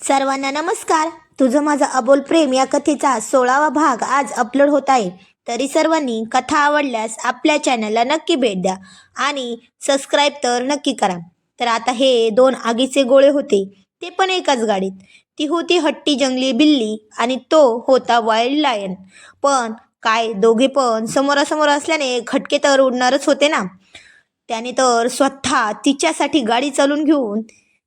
सर्वांना नमस्कार. तुझं माझं अबोल प्रेम या कथेचा सोळावा भाग आज अपलोड होत आहे. तरी सर्वांनी कथा आवडल्यास आपल्या चॅनलला नक्की भेट द्या आणि सबस्क्राईब तर नक्की करा. तर आता हे दोन आगीचे गोळे होते. ते पण एकाच गाडीत. ती होती हट्टी जंगली बिल्ली आणि तो होता वाईल्ड लायन पण काय दोघे पण समोरासमोर असल्याने खटके तर उडणारच होते ना. त्याने तर स्वतः तिच्यासाठी गाडी चालून घेऊन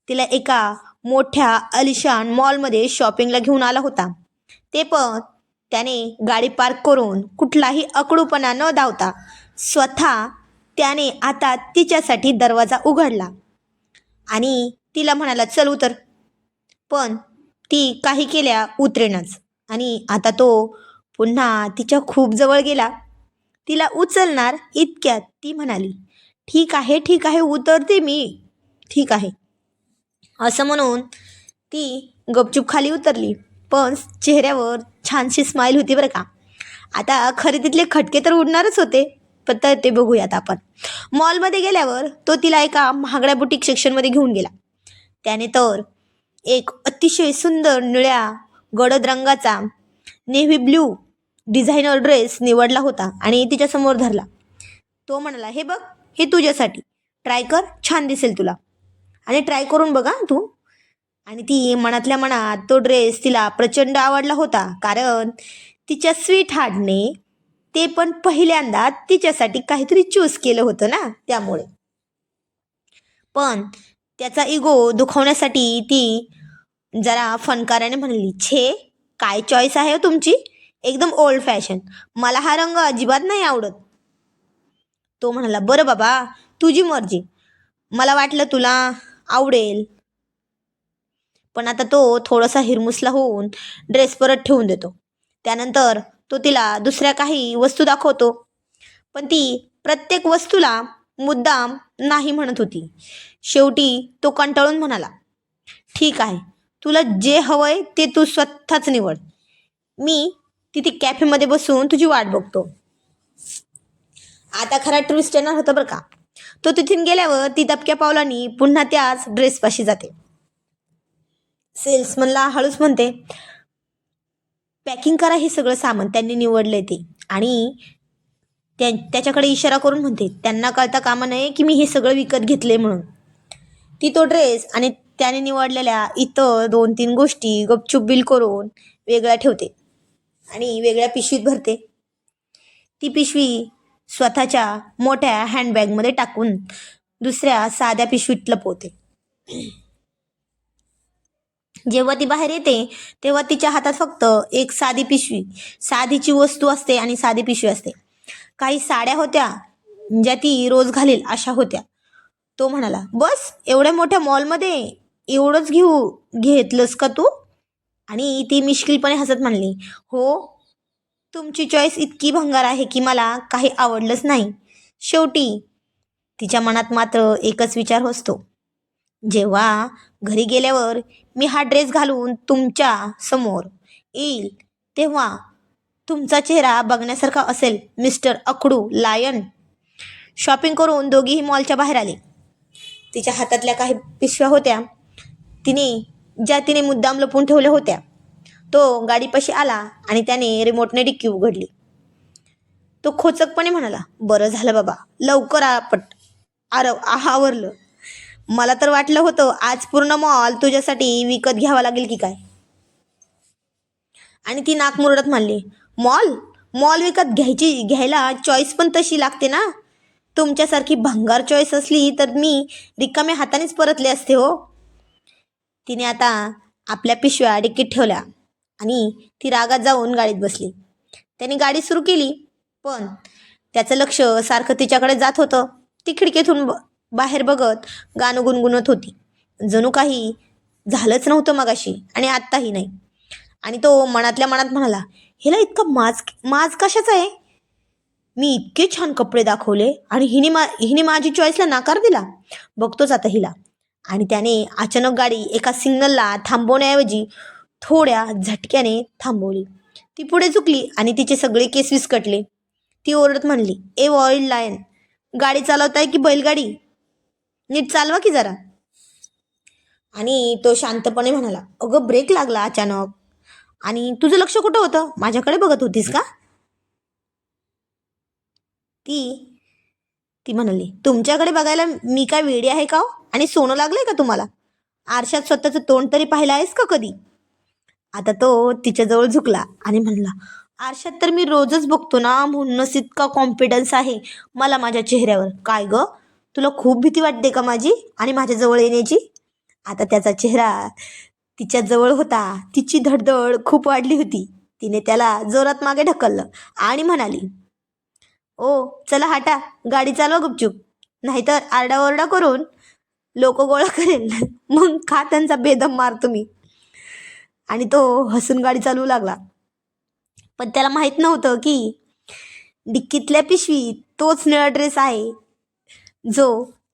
तिला एका मोठ्या अलिशान मॉलमध्ये शॉपिंगला घेऊन आला होता. ते पण त्याने गाडी पार्क करून कुठलाही अकडूपणा न धावता स्वतः त्याने आता तिच्यासाठी दरवाजा उघडला. आणि तिला म्हणाला चल उतर. पण ती काही केल्या उतरेनच. आणि आता तो पुन्हा तिच्या खूप जवळ गेला. तिला उचलणार इतक्यात ती म्हणाली ठीक आहे ठीक आहे उतरते मी. ठीक आहे. असं म्हणून ती गपचूप खाली उतरली. पण चेहऱ्यावर छानशी स्माईल होती बरं का. आता खरेदीतले तिथले खटके तर उडणारच होते पण तर ते बघूयात आपण. मॉलमध्ये गेल्यावर तो तिला एका महागड्या बुटीक सेक्शनमध्ये घेऊन गेला. त्याने तर एक अतिशय सुंदर निळ्या गडद रंगाचा नेव्ही ब्ल्यू डिझायनर ड्रेस निवडला होता आणि तिच्यासमोर धरला. तो म्हणाला हे बघ हे तुझ्यासाठी. ट्राय कर छान दिसेल तुला. आणि ट्राय करून बघा तू. आणि ती मनातल्या मनात तो ड्रेस तिला प्रचंड आवडला होता. कारण तिच्या स्वीट हार्टने ते पण पहिल्यांदा तिच्यासाठी काहीतरी चूज केलं होतं ना त्यामुळे. पण त्याचा इगो दुखवण्यासाठी ती जरा फनकाराने म्हणली छे काय चॉईस आहे हो तुमची? एकदम ओल्ड फॅशन मला हा रंग अजिबात नाही आवडत. तो म्हणाला बरं बाबा तुझी मर्जी. मला वाटलं तुला आवडेल. पण आता तो थोडासा हिरमुसला होऊन ड्रेस परत ठेवून देतो. त्यानंतर तो तिला दुसऱ्या काही वस्तू दाखवतो. पण ती प्रत्येक वस्तूला मुद्दाम नाही म्हणत होती. शेवटी तो कंटाळून म्हणाला ठीक आहे तुला जे हवंय ते तू स्वतःच निवड. मी तिथे कॅफेमध्ये बसून तुझी वाट बघतो. आता खरा ट्विस्ट येणार होता बरं का? तो तिथून गेल्यावर ती दबक्या पावलांनी पुन्हा त्याच ड्रेसपाशी जाते. सेल्समनला हळूच म्हणते पॅकिंग करा हे सगळं सामान त्यांनी निवडलंय ते. आणि त्याच्याकडे इशारा करून म्हणते त्यांना कळता कामा नये की मी हे सगळं विकत घेतले म्हणून. ती तो ड्रेस आणि त्याने निवडलेल्या इतर दोन तीन गोष्टी गपचूप बिल करून वेगळ्या ठेवते आणि वेगळ्या पिशवीत भरते. ती पिशवी स्वतःच्या मोठ्या हँडबॅगमध्ये टाकून दुसऱ्या साध्या पिशवीत लपवते जेव्हा ती बाहेर येते तेव्हा तिच्या हातात फक्त एक साधी पिशवी साधीची वस्तू असते आणि साधी पिशवी असते. काही साड्या होत्या ज्या ती रोज घालील अशा होत्या. तो म्हणाला बस एवढ्या मोठ्या मॉलमध्ये एवढंच घेऊ घेतलंस का तू? आणि ती मिश्किलपणे हसत म्हणली हो तुमची चॉईस इतकी भंगार आहे की मला काही आवडलंच नाही. शेवटी तिच्या मनात मात्र एकच विचार असतो. जेव्हा घरी गेल्यावर मी हा ड्रेस घालून तुमच्यासमोर येईल तेव्हा तुमचा चेहरा बघण्यासारखा असेल मिस्टर अकडू लायन. शॉपिंग करून दोघीही मॉलच्या बाहेर आले. तिच्या हातातल्या काही पिशव्या होत्या. तिने ज्या तिने मुद्दाम लपून ठेवल्या होत्या. तो गाडीपाशी आला आणि त्याने रिमोटने डिक्की उघडली. तो खोचकपणे म्हणाला बरं झालं बाबा लवकर आपट आरव आवरलं मला तर वाटलं होतं आज पूर्ण मॉल तुझ्यासाठी विकत घ्यावा लागेल की काय? आणि ती नाक मुरडत म्हणली मॉल? मॉल विकत घ्यायची घ्यायला चॉईस पण तशी लागते ना? तुमच्यासारखी भंगार चॉईस असली तर मी रिकाम्या हातानेच परतले असते हो. तिने आता आपल्या पिशव्या डिकीत ठेवल्या. आणि ती रागात जाऊन गाडीत बसली. त्याने गाडी सुरू केली पण त्याचं लक्ष सारखं तिच्याकडे जात होतं. ती खिडकीतून ब- बाहेर बघत गाणं गुणगुणत होती. जणू काही झालंच नव्हतं मगाशी आणि आत्ताही नाही. आणि तो मनातल्या मनात म्हणाला हिला इतका माज माज कशाचा आहे? मी इतके छान कपडे दाखवले आणि हिने मा हिने माझी चॉईसला नाकार दिला. बघतोच आता हिला. आणि त्याने अचानक गाडी एका सिग्नलला थांबवण्याऐवजी थोड्या झटक्याने थांबवली. ती पुढे चुकली आणि तिचे सगळे केस विस्कटले. ती ओरडत म्हणली ए वॉइल्ड लायन गाडी चालवताय की बैलगाडी? नीट चालवा की जरा. आणि तो शांतपणे म्हणाला अगं ब्रेक लागला अचानक. आणि तुझं लक्ष कुठं होतं? माझ्याकडे बघत होतीस का? ती ती म्हणाली तुमच्याकडे बघायला मी काय वेडी आहे का हो? आणि सोनं लागलंय का तुम्हाला? आरशात स्वतःचं तोंड तरी पाहिलं आहेस का कधी? आता तो तिच्याजवळ झुकला आणि म्हणला आरशात तर मी रोजच बघतो ना म्हणूनच इतका कॉन्फिडन्स आहे मला माझ्या चेहऱ्यावर. काय ग? तुला खूप भीती वाटते का माझी आणि माझ्याजवळ येण्याची? आता त्याचा चेहरा तिच्याजवळ होता. तिची धडधड खूप वाढली होती. तिने त्याला जोरात मागे ढकललं आणि म्हणाली ओ चला हाटा गाडी चालवा गुपचूप. नाहीतर आरडाओरडा करून लोक गोळा करेल मग खा त्यांचा बेदम मार तुम्ही. आणि तो हसून गाडी चालवू लागला. पण त्याला माहीत नव्हतं की डिक्कीतल्या पिशवीत तोच निळा ड्रेस आहे जो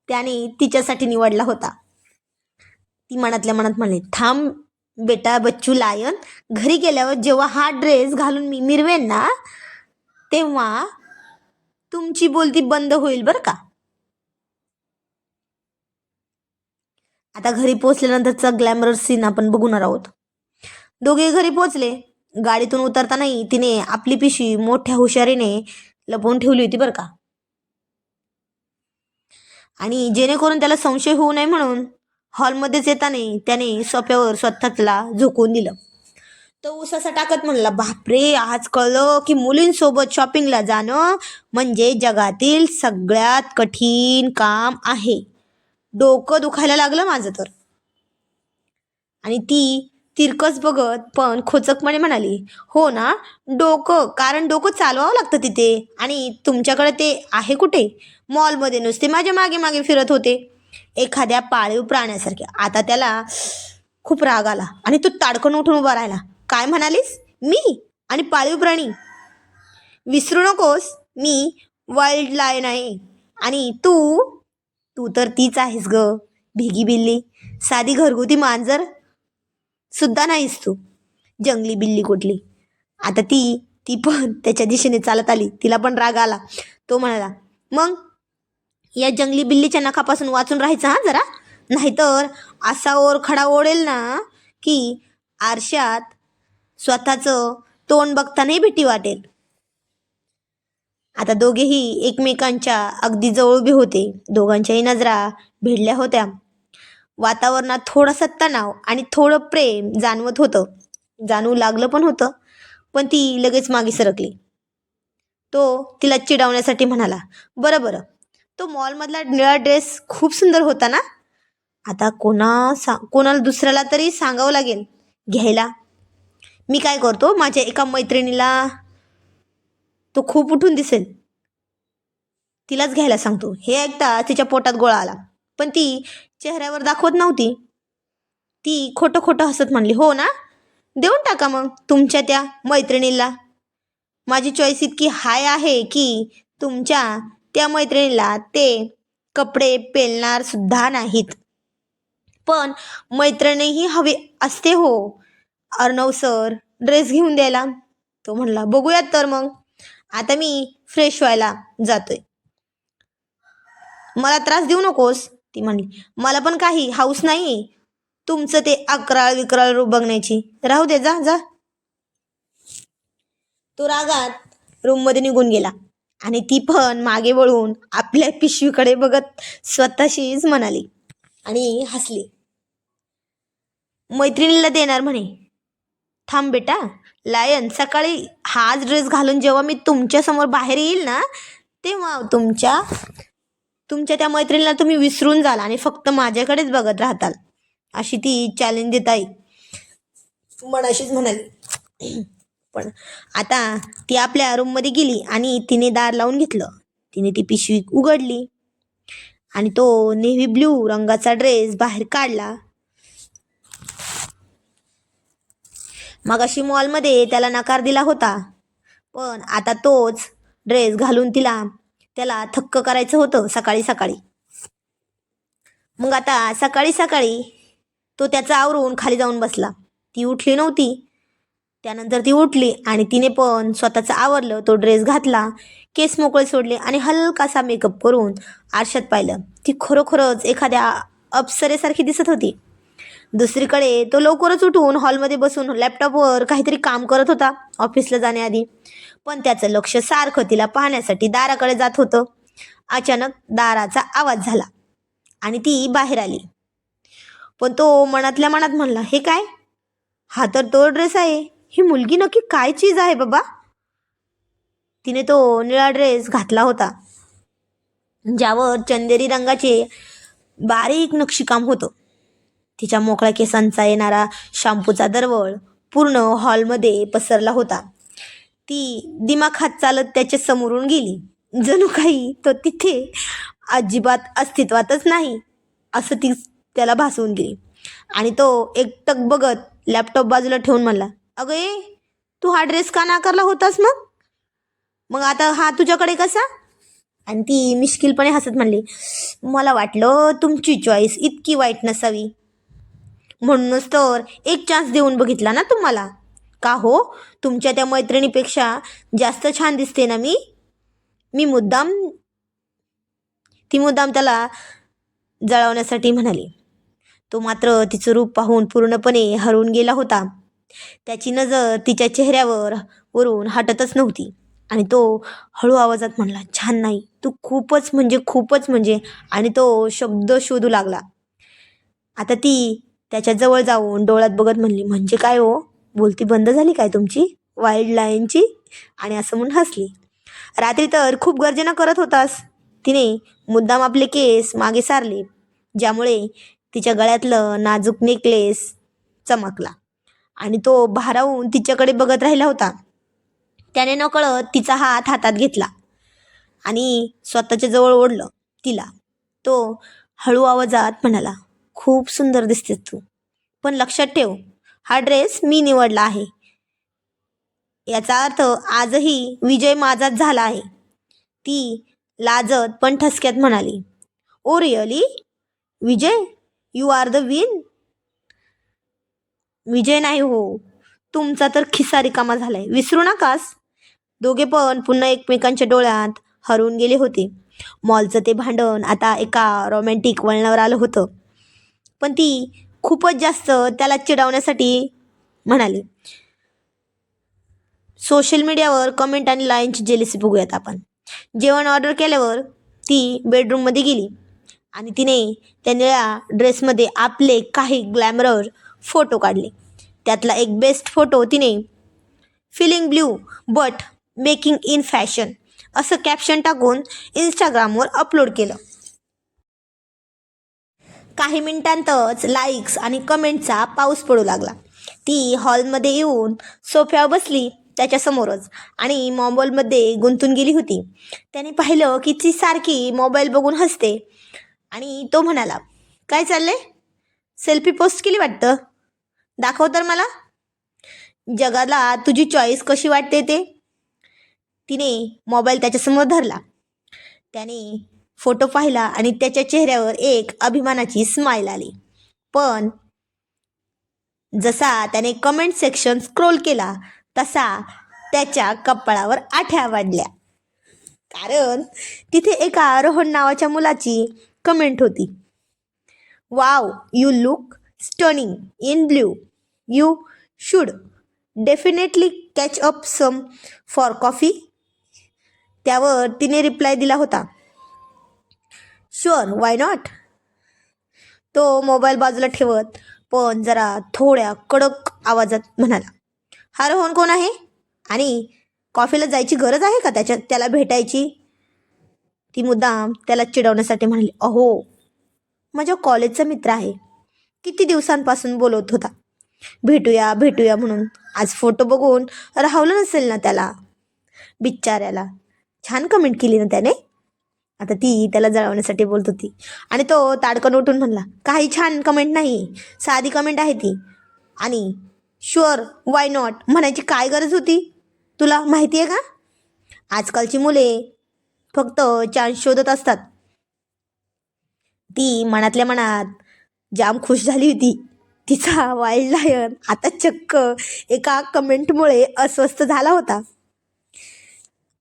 त्याने तिच्यासाठी निवडला होता. ती मनातल्या मनात म्हणली थांब बेटा बच्चू लायन घरी गेल्यावर जेव्हा हा ड्रेस घालून मी मिरवेन ना तेव्हा तुमची बोलती बंद होईल बरं का. आता घरी पोचल्यानंतरचा ग्लॅमरस सीन आपण बघणार आहोत. दोघे घरी पोचले गाडीतून उतरतानाही तिने आपली पिशवी मोठ्या हुशारीने लपवून ठेवली होती बरं का. आणि जेणेकरून त्याला संशय होऊ नये म्हणून हॉलमध्येच येताना त्याने सोप्यावर स्वतःला झोकून दिलं. तो उसासा टाकत म्हणला बापरे आज कळलं की मुलींसोबत शॉपिंगला जाणं म्हणजे जगातील सगळ्यात कठीण काम आहे. डोकं दुखायला लागलं माझं तर. आणि ती तिरकस बघत पण खोचकपणे म्हणाली हो ना डोकं कारण डोकं चालवावं लागतं तिथे. आणि तुमच्याकडे ते आहे कुठे? मॉलमध्ये नुसते माझ्या मागे मागे फिरत होते. एखाद्या पाळीव प्राण्यासारखे. आता त्याला खूप राग आला आणि तो ताडकन उठून उभा राहिला. काय म्हणालीस? मी? आणि पाळीव प्राणी? विसरू नकोस. मी वाईल्ड लायन आहे. आणि तू तू तर तीच आहेस ग. भिगी बिल्ली. साधी घरगुती मांजर सुद्धा नाहीस तू. जंगली बिल्ली कुठली? आता ती ती पण त्याच्या दिशेने चालत आली. तिला पण राग आला. तो म्हणाला मग या जंगली बिल्लीच्या नखापासून वाचून राहायचं हा जरा? नाहीतर असा ओर खडा ओढेल ना की आरशात स्वतःचं तोंड बघतानाही भीती वाटेल. आता दोघेही एकमेकांच्या अगदी जवळ उभे होते. दोघांच्याही नजरा भिडल्या होत्या. वातावरणात थोडासा तणाव आणि थोडं प्रेम जाणवत होतं. जाणवू लागलं पण होतं पण ती लगेच मागे सरकली. तो तिला चिडावण्यासाठी म्हणाला बरं बरं. तो मॉलमधला निळा ड्रेस खूप सुंदर होता ना? आता कोणा सा कोणाला दुसऱ्याला तरी सांगावं लागेल घ्यायला. मी काय करतो माझ्या एका मैत्रिणीला तो खूप उठून दिसेल. तिलाच घ्यायला सांगतो. हे ऐकता तिच्या पोटात गोळा आला पण ती चेहऱ्यावर दाखवत नव्हती. ती खोटं खोटं हसत म्हणली हो ना? देऊन टाका मग तुमच्या त्या मैत्रिणीला. माझी चॉईस इतकी हाय आहे की तुमच्या त्या मैत्रिणीला ते कपडे पेलणार सुद्धा नाहीत. पण मैत्रिणीही हवी असते हो. अर्णव सर ड्रेस घेऊन द्यायला. तो म्हणला बघूयात तर मग. आता मी फ्रेश व्हायला जातोय. मला त्रास देऊ नकोस. ती म्हणली मला पण काही हाऊस नाही तुमचं ते अकराळ विकराळ रूप बघण्याची. राहू दे जा जा. तो रागात रूममध्ये निघून गेला आणि ती पण मागे वळून आपल्या पिशवीकडे बघत स्वतःशीच म्हणाली आणि हसली. मैत्रिणीला देणार म्हणे. थांब बेटा. लायन सकाळी हाच ड्रेस घालून जेव्हा मी तुमच्यासमोर बाहेर येईल ना तेव्हा तुमच्या तुमच्या त्या मैत्रिणीला तुम्ही विसरून जाल आणि फक्त माझ्याकडेच बघत राहताल. अशी ती चॅलेंज देत आहे. मनाशीच म्हणाली. पण आता ती आपल्या रूममध्ये गेली आणि तिने दार लावून घेतलं. तिने ती पिशवी उघडली आणि तो नेव्ही ब्ल्यू रंगाचा ड्रेस बाहेर काढला. मगाशी मॉलमध्ये त्याला नकार दिला होता. पण आता तोच ड्रेस घालून तिला त्याला थक्क करायचं होतं सकाळी सकाळी. मग आता सकाळी सकाळी तो त्याचा आवरून खाली जाऊन बसला. ती उठली नव्हती. त्यानंतर ती उठली आणि तिने पण स्वतःचं आवरलं तो ड्रेस घातला केस मोकळे सोडले आणि हलकासा मेकअप करून आरशात पाहिलं. ती खरोखरच एखाद्या अप्सरेसारखी दिसत होती. दुसरीकडे तो लवकरच उठून हॉलमध्ये बसून लॅपटॉपवर काहीतरी काम करत होता ऑफिसला जाण्याआधी. पण त्याचं लक्ष सारखं तिला पाहण्यासाठी दाराकडे जात होतं. अचानक दाराचा आवाज झाला आणि ती बाहेर आली. पण तो मनातल्या मनात म्हणला हे काय? हा तर तो ड्रेस आहे. ही मुलगी नक्की काय चीज आहे बाबा? तिने तो निळा ड्रेस घातला होता ज्यावर चंदेरी रंगाचे बारीक नक्षीकाम होतं. तिच्या मोकळ्या केसांचा येणारा शॅम्पूचा दरवळ पूर्ण हॉलमध्ये पसरला होता. ती दिमाग हात चालत त्याच्या समोरून गेली. जणू काही तो तिथे अजिबात अस्तित्वातच नाही असं ती त्याला भासवून गेली आणि तो एकटक बघत लॅपटॉप बाजूला ठेवून म्हणला अगं ए तू हा ड्रेस का नाकारला होतास मग? मग आता हा तुझ्याकडे कसा? आणि ती मिश्किलपणे हसत म्हणली मला वाटलं तुमची चॉईस इतकी वाईट नसावी. म्हणूनच तर एक चान्स देऊन बघितला ना तुम्हाला? का हो? तुमच्या त्या मैत्रिणीपेक्षा जास्त छान दिसते ना मी? मी मुद्दाम ती मुद्दाम त्याला जळवण्यासाठी म्हणाली. तो मात्र तिचं रूप पाहून पूर्णपणे हरवून गेला होता. त्याची नजर तिच्या चेहऱ्यावर वरून हटतच नव्हती. आणि तो हळू आवाजात म्हणला छान नाही. तू खूपच म्हणजे खूपच म्हणजे. आणि तो शब्द शोधू लागला. आता ती त्याच्याजवळ जाऊन डोळ्यात बघत म्हणली म्हणजे काय हो? बोलती बंद झाली काय तुमची? वाईल्ड लाईनची आणि असं म्हणून हसली. रात्री तर खूप गर्जना करत होतास. तिने मुद्दाम आपले केस मागे सारले ज्यामुळे तिच्या गळ्यातलं नाजूक नेकलेस चमकला आणि तो भारावून तिच्याकडे बघत राहिला होता. त्याने नकळत तिचा हात हातात घेतला आणि स्वतःच्या जवळ ओढलं तिला. तो हळू आवाजात म्हणाला खूप सुंदर दिसतेस तू. पण लक्षात ठेव हा ड्रेस मी निवडला आहे. याचा अर्थ आजही विजय माझाच झाला आहे. ती लाजत पण ठसक्यात म्हणाली ओ really? Vijay you are the win? Vijay नाही हो तुमचा तर खिसा रिकामा झालाय. विसरू नकास. दोघे पण पुन्हा एकमेकांच्या डोळ्यात हरवून गेले होते. मॉलचं ते भांडण आता एका रोमॅन्टिक वळणावर आलं होतं. पण ती खूपच जास्त त्याला चिडवण्यासाठी म्हणाली. सोशल मीडियावर कमेंट आणि लाईनची जेलिसी बघूयात आपण. जेवण ऑर्डर केल्यावर ती बेडरूममध्ये गेली आणि तिने त्या निळ्या ड्रेसमध्ये आपले काही ग्लॅमरर फोटो काढले. त्यातला एक बेस्ट फोटो तिने feeling blue but making in fashion असं कॅप्शन टाकून इंस्टाग्रामवर अपलोड केलं. काही मिनिटांतच लाईक्स आणि कमेंटचा पाऊस पडू लागला. ती हॉलमध्ये येऊन सोफ्यावर बसली त्याच्यासमोरच आणि मोबाईलमध्ये गुंतून गेली होती. त्याने पाहिलं की ती सारखी मोबाईल बघून हसते आणि तो म्हणाला काय चाललंय? सेल्फी पोस्ट केली वाटतं? दाखव तर मला. जगाला तुझी चॉईस कशी वाटते ते? तिने मोबाईल त्याच्यासमोर धरला. त्याने फोटो पाहिला आणि त्याच्या चेहऱ्यावर एक अभिमानाची स्माईल आली. पण जसा त्याने कमेंट सेक्शन स्क्रोल केला तसा त्याच्या कपाळावर आठ्या वाढल्या. कारण तिथे एका रोहन नावाच्या मुलाची कमेंट होती. Wow you look stunning in blue you should definitely catch up some for coffee त्यावर तिने रिप्लाय दिला होता. शुअर वाय नॉट तो मोबाईल बाजूला ठेवत पण जरा थोड्या कडक आवाजात म्हणाला हा रोहन कोण आहे? आणि कॉफीला जायची गरज आहे का त्याच्या त्याला भेटायची? ती मुद्दाम त्याला चिडवण्यासाठी म्हणाली अहो माझ्या कॉलेजचा मित्र आहे. किती दिवसांपासून बोलवत होता. भेटूया भेटूया म्हणून. आज फोटो बघून राहवलं नसेल ना त्याला? बिच्चाऱ्याला छान कमेंट केली ना त्याने. आता ती त्याला जळवण्यासाठी बोलत होती. आणि तो ताडकन उठून म्हणला काही छान कमेंट नाही. साधी कमेंट आहे ती. आणि शुअर वाय नॉट म्हणायची काय गरज होती? तुला माहिती आहे का? आजकालची मुले फक्त चान्स शोधत असतात. ती मनातल्या मनात जाम खुश झाली होती. तिचा वाईल्ड लायन आता चक्क एका कमेंटमुळे अस्वस्थ झाला होता.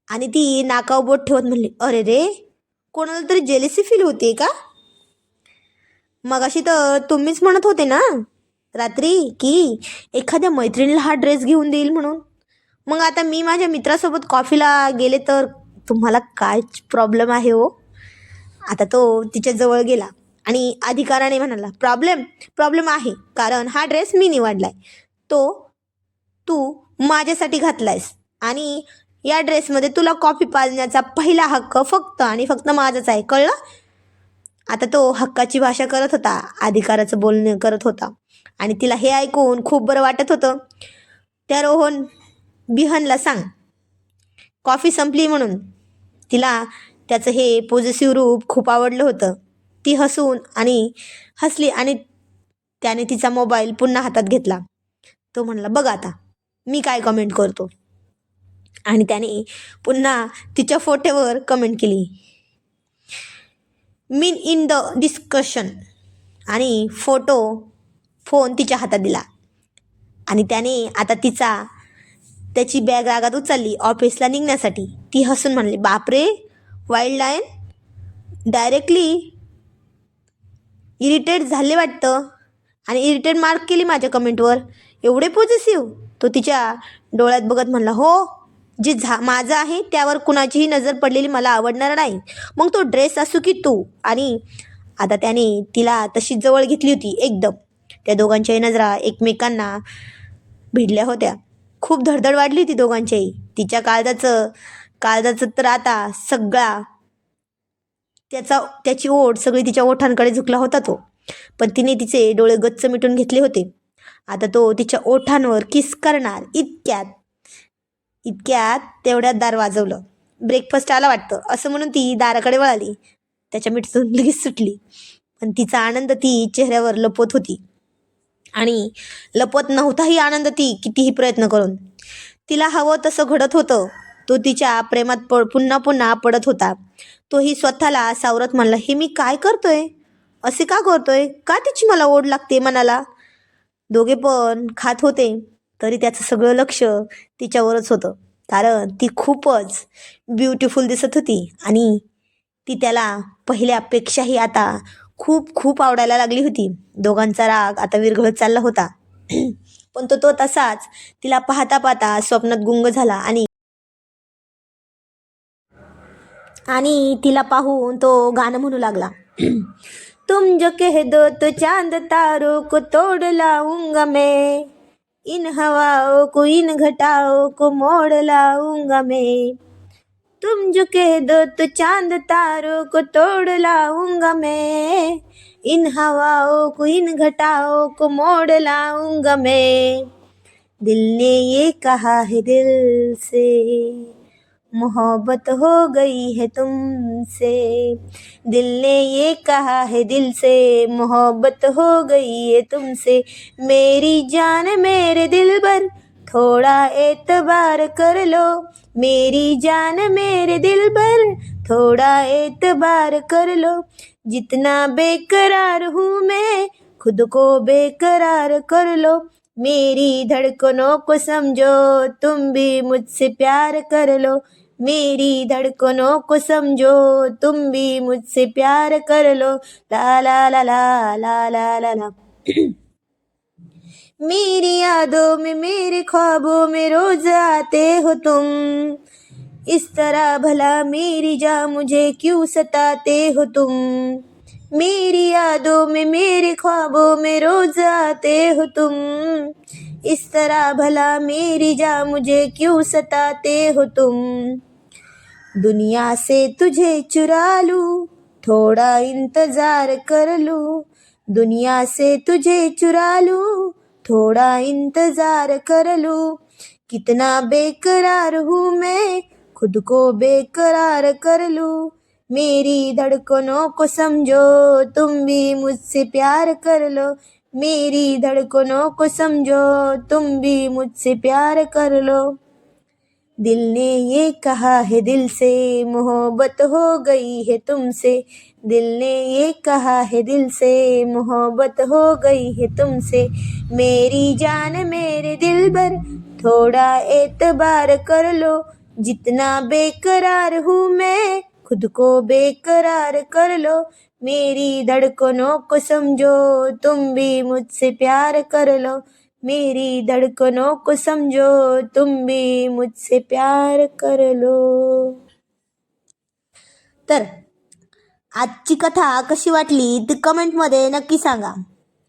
आणि ती नाकाव बोट ठेवत म्हणली अरे रे कोणाला तरी जेलेसी फील होते का? मगाशी तर तुम्हीच म्हणत होते ना रात्री की एखाद्या मैत्रिणीला हा ड्रेस घेऊन देईल म्हणून. मग आता मी माझ्या मित्रासोबत कॉफीला गेले तर तुम्हाला काय प्रॉब्लेम आहे हो? आता तो तिच्या जवळ गेला आणि अधिकाराने म्हणाला प्रॉब्लेम प्रॉब्लेम आहे कारण हा ड्रेस मी निवडलाय. तो तू माझ्यासाठी घातलायस आणि या ड्रेसमध्ये तुला कॉफी पाजण्याचा पहिला हक्क फक्त आणि फक्त माझाच आहे कळलं? आता तो हक्काची भाषा करत होता अधिकाराचं बोलणं करत होता. आणि तिला हे ऐकून खूप बरं वाटत होतं. त्या रोहन बिहनला सांग कॉफी संपली म्हणून. तिला त्याचं हे पॉझिटिव्ह रूप खूप आवडलं होतं. ती हसून आणि हसली आणि त्याने तिचा मोबाईल पुन्हा हातात घेतला. तो म्हणला बघ आता मी काय कमेंट करतो? आणि त्याने पुन्हा तिच्या फोटोवर कमेंट केली. मीन इन द डिस्कशन आणि फोटो फोन तिच्या हातात दिला. आणि त्याने आता तिचा त्याची बॅग रागात उचलली ऑफिसला निघण्यासाठी. ती हसून म्हणली बापरे वाईल्ड लायन डायरेक्टली इरिटेट झाले वाटतं. आणि इरिटेट मार्क केली माझ्या कमेंटवर एवढे पॉझिटिव्ह तो तिच्या डोळ्यात बघत म्हणला हो जे झा माझं आहे त्यावर कुणाचीही नजर पडलेली मला आवडणार नाही. मग तो ड्रेस असू की तू. आणि आता त्याने तिला तशी जवळ घेतली होती एकदम. त्या दोघांच्याही नजरा एकमेकांना भिडल्या होत्या. खूप धडधड वाढली होती दोघांच्याही तिच्या काळजाचं काळजाचं तर आता सगळा त्याचा त्याची ओढ सगळी तिच्या ओठांकडे झुकला होता तो. पण तिने तिचे डोळे गच्च मिटून घेतले होते. आता तो तिच्या ओठांवर किस करणार इतक्यात. इतक्यात तेवढ्यात दार वाजवलं. ब्रेकफास्ट आला वाटतं. असं म्हणून ती दाराकडे वळाली. त्याच्या मिठसून लगेच सुटली. पण तिचा आनंद ती चेहऱ्यावर लपवत होती. आणि लपवत नव्हताही आनंद ती कितीही प्रयत्न करून. तिला हवं तसं घडत होतं. तो तिच्या प्रेमात प पुन्हा पुन्हा पडत होता. तोही स्वतःला सावरत म्हणला हे मी काय करतोय? असे का करतोय? का तिची मला ओढ लागते मनाला? दोघे पण खात होते. तरी त्याचं सगळं लक्ष तिच्यावरच होतं. कारण ती खूपच ब्युटिफुल दिसत होती आणि ती त्याला पहिल्यापेक्षाही आता खूप खूप आवडायला लागली होती. दोघांचा राग आता विरघळत चालला होता. पण तो तो तसाच तिला पाहता पाहता स्वप्नात गुंग झाला आणि आणि तिला पाहून तो गाणं म्हणू लागला. तुम जो कह दो तो चांद तारो को तोड़ लाऊंगा मैं. इन हवाओं को इन घटाओं को मोड़ लाऊंगा मैं। तुम जो कह दो तो चांद तारों को तोड़ लाऊंगा मैं। इन हवाओं को इन घटाओं को मोड़ लाऊंगा मैं। दिल ने ये कहा है दिल से। मोहब्बत हो गई है तुमसे। दिल ने ये कहा है दिल से, मोहब्बत हो गई है तुमसे। मेरी जान मेरे दिल पर थोड़ा एतबार कर लो। मेरी जान मेरे दिल पर थोड़ा एतबार कर लो। जितना बेकरार हूँ मैं, खुद को बेकरार कर लो। मेरी धड़कनों को समझो, तुम भी मुझसे प्यार कर लो। मेरी धड़कनों को समझो तुम भी मुझसे प्यार कर लो। ला ला ला ला ला ला ला ला। मेरी यादों में मेरे ख्वाबों में रोज आते हो तुम। इस तरह भला मेरी जा मुझे क्यों सताते हो तुम? मेरी यादों में मेरे ख्वाबों में रोज आते हो तुम। इस तरह भला मेरी जा मुझे क्यों सताते हो तुम? दुनिया से तुझे चुरा लूं थोड़ा इंतजार कर लूँ। दुनिया से तुझे चुरा लूं थोड़ा इंतजार कर लूँ। कितना बेकरार हूँ मैं खुद को बेकरार कर लूँ। मेरी धड़कनों को समझो तुम भी मुझसे प्यार कर लो। मेरी धड़कनों को समझो, तुम भी मुझसे प्यार कर लो। दिल ने ये कहा है, दिल से मोहब्बत हो गई है तुमसे। दिल ने ये कहा है, दिल से मोहब्बत हो गई है तुमसे। मेरी जान मेरे दिल भर थोड़ा एतबार कर लो। जितना बेकरार हूँ मैं खुद को बेकरार कर लो। मेरी धड़कनों को समझो तुम भी मुझसे प्यार कर लो। मेरी धड़कनों को समझो तुम भी मुझसे प्यार कर लो। तर आजची कथा कशी वाटली ती कमेंटमध्ये नक्की सांगा.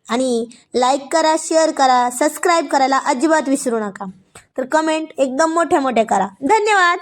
आणि लाईक करा शेअर करा सबस्क्राईब करायला अजिबात विसरू नका. तर कमेंट एकदम मोठ्या मोठ्या करा. धन्यवाद!